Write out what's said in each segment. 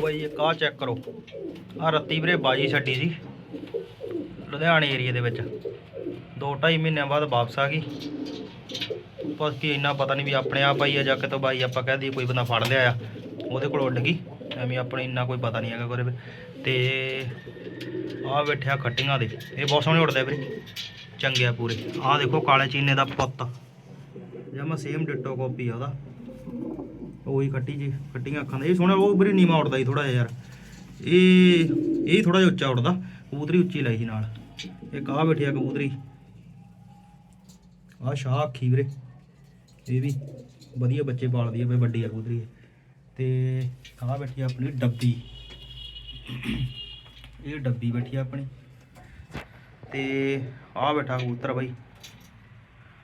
ਲਓ ਬਾਈ ਇਹ ਕਾਹ ਚੈੱਕ ਕਰੋ। ਆ ਰੱਤੀ ਵੀਰੇ ਬਾਜੀ ਛੱਡੀ ਸੀ। ਲੁਧਿਆਣੇ ਏਰੀਆ ਦੇ ਵਿੱਚ। 2.5 ਮਹੀਨਿਆਂ ਬਾਅਦ ਵਾਪਸ ਆ ਗਈ। ਬਸ ਕੀ ਇੰਨਾ ਪਤਾ ਨਹੀਂ ਵੀ ਆਪਣੇ ਆਪ ਆਈ ਆ ਜਾਂ ਕਿਤੋਂ ਬਾਈ, ਆਪਾਂ ਕਹਿ ਦਈਏ ਕੋਈ ਬੰਦਾ ਫੜ ਲਿਆ ਆ। ਉਹਦੇ ਕੋਲ ਉੱਡ ਗਈ। ਐਵੇਂ ਆਪਣੇ ਇੰਨਾ ਕੋਈ ਪਤਾ ਨਹੀਂ ਹੈਗਾ ਕੋਰੇ ਤੇ ਆ ਬੈਠਿਆ ਖੱਟੀਆਂ ਦੇ। ਇਹ ਬਹੁਤ ਸੋਹਣੇ ਉੱਡਦੇ ਵੀਰੇ। ਚੰਗੇ ਆ ਪੂਰੇ। ਆ ਦੇਖੋ ਕਾਲੇ ਚੀਨੇ ਦਾ ਪੁੱਤ। ਜਮਾ ਸੇਮ ਡਿਟੋ ਕਾਪੀ ਆ ਉਹਦਾ। ਉਹੀ ਖੱਟੀ ਜੀ, ਖੱਟੀਆਂ ਅੱਖਾਂ ਦਾ। ਇਹ ਸੋਹਣਾ, ਉਹ ਬਰੀ ਨੀਵਾ ਉੱਡਦਾ ਜੀ ਥੋੜਾ ਜਿਹਾ ਯਾਰ। ਇਹ ਇਹ ਥੋੜਾ ਜਿਹਾ ਉੱਚਾ ਉੱਡਦਾ। ਕਬੂਤਰੀ ਉੱਚੀ ਲਾਈ ਸੀ ਨਾਲ। ਇਹ ਆ ਬੈਠੀ ਆ ਕਬੂਤਰੀ। ਆ ਸ਼ਾਹ ਅੱਖੀ ਵੀਰੇ। ਇਹ ਵੀ ਵਧੀਆ ਬੱਚੇ ਪਾਲਦੀ ਆ ਬਈ, ਵੱਡੀ ਆ ਕਬੂਤਰੀ ਤੇ ਆ ਬੈਠੀ ਆਪਣੀ ਡੱਬੀ। ਇਹ ਡੱਬੀ ਬੈਠੀ ਆ ਆਪਣੀ। ਤੇ ਆ ਬੈਠਾ ਕਬੂਤਰ ਬਾਈ।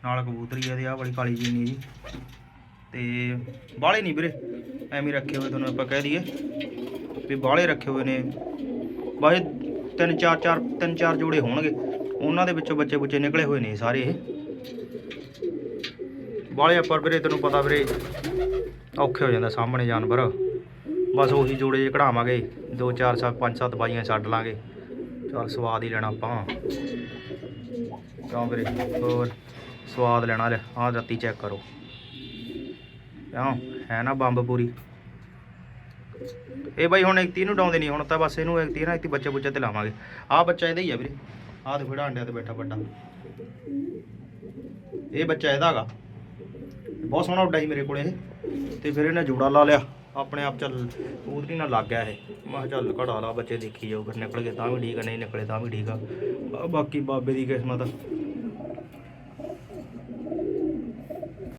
ਨਾਲ ਕਬੂਤਰੀ ਆ ਤੇ ਆ ਵਾਲੀ ਕਾਲੀ ਜੀਨੀ ਜੀ। ਤੇ ਬਾਲੇ ਨਹੀਂ ਵੀਰੇ, ਐਵੇਂ ਰੱਖੇ ਹੋਏ ਤੁਹਾਨੂੰ ਆਪਾਂ ਕਹਿ ਦਈਏ ਵੀ ਬਾਲੇ ਰੱਖੇ ਹੋਏ ਨੇ। ਬਾਏ ਤਿੰਨ ਚਾਰ ਚਾਰ ਤਿੰਨ ਚਾਰ ਜੋੜੇ ਹੋਣਗੇ, ਉਹਨਾਂ ਦੇ ਵਿੱਚੋਂ ਬੱਚੇ ਬੁੱਚੇ ਨਿਕਲੇ ਹੋਏ ਨੇ ਸਾਰੇ ਇਹ। ਬਾਲੇ ਆਪਾਂ ਵੀਰੇ ਤੈਨੂੰ ਪਤਾ ਵੀਰੇ, ਔਖੇ ਹੋ ਜਾਂਦਾ ਸਾਹਮਣੇ ਜਾਨਵਰ। ਬਸ ਉਹੀ ਜੋੜੇ ਜੇ ਕਢਾਵਾਂਗੇ, ਦੋ ਚਾਰ ਸੱਤ, ਪੰਜ ਸੱਤ ਬਾਈਆਂ ਛੱਡ ਲਾਂਗੇ। ਚਲ ਸਵਾਦ ਹੀ ਲੈਣਾ ਆਪਾਂ। ਕਿਉਂ ਵੀਰੇ? ਹੋਰ, ਸਵਾਦ ਲੈਣਾ ਲੈ, ਆਹ ਰਾਤੀ ਚੈੱਕ ਕਰੋ। ਕਿਉਂ ਹੈ ਨਾ ਬੰਬ ਪੂਰੀ। ਇਹ ਬਾਈ ਹੁਣ 31 ਨੂੰ ਡਾਉਂਦੇ ਨਹੀਂ, ਹੁਣ ਤਾਂ ਬਸ ਇਹਨੂੰ 31 ਨਾ 31 ਬੱਚੇ ਬੁੱਚੇ ਤੇ ਲਾਵਾਂਗੇ। ਆਹ ਬੱਚਾ ਇਹਦਾ ਹੀ ਆ ਵੀਰੇ। ਆਹ ਦੇਖੋ ਜਿਹੜਾ ਅੰਡਿਆਂ ਤੇ ਬੈਠਾ ਵੱਡਾ। ਇਹ ਬੱਚਾ ਇਹਦਾ ਹੈਗਾ। ਬਹੁਤ ਸੋਹਣਾ ਉੱਡਾ ਸੀ ਮੇਰੇ ਕੋਲ ਇਹ। ਤੇ ਫਿਰ ਇਹਨੇ ਜੋੜਾ ਲਾ ਲਿਆ। ਆਪਣੇ ਆਪ ਚੱਲ ਕਬੂਤਰੀ ਨਾਲ ਲੱਗ ਗਿਆ ਇਹ। ਮੈਂ ਕਿਹਾ ਚੱਲ ਘੜਾ ਲਾ, ਬੱਚੇ ਦੇਖੀ ਜਾਓ ਫਿਰ ਨਿਕਲ ਗਏ ਤਾਂ ਵੀ ਠੀਕ ਆ, ਨਹੀਂ ਨਿਕਲੇ ਤਾਂ ਵੀ ਠੀਕ ਆ। ਬਾਕੀ ਬਾਬੇ ਦੀ ਕਿਸਮਤ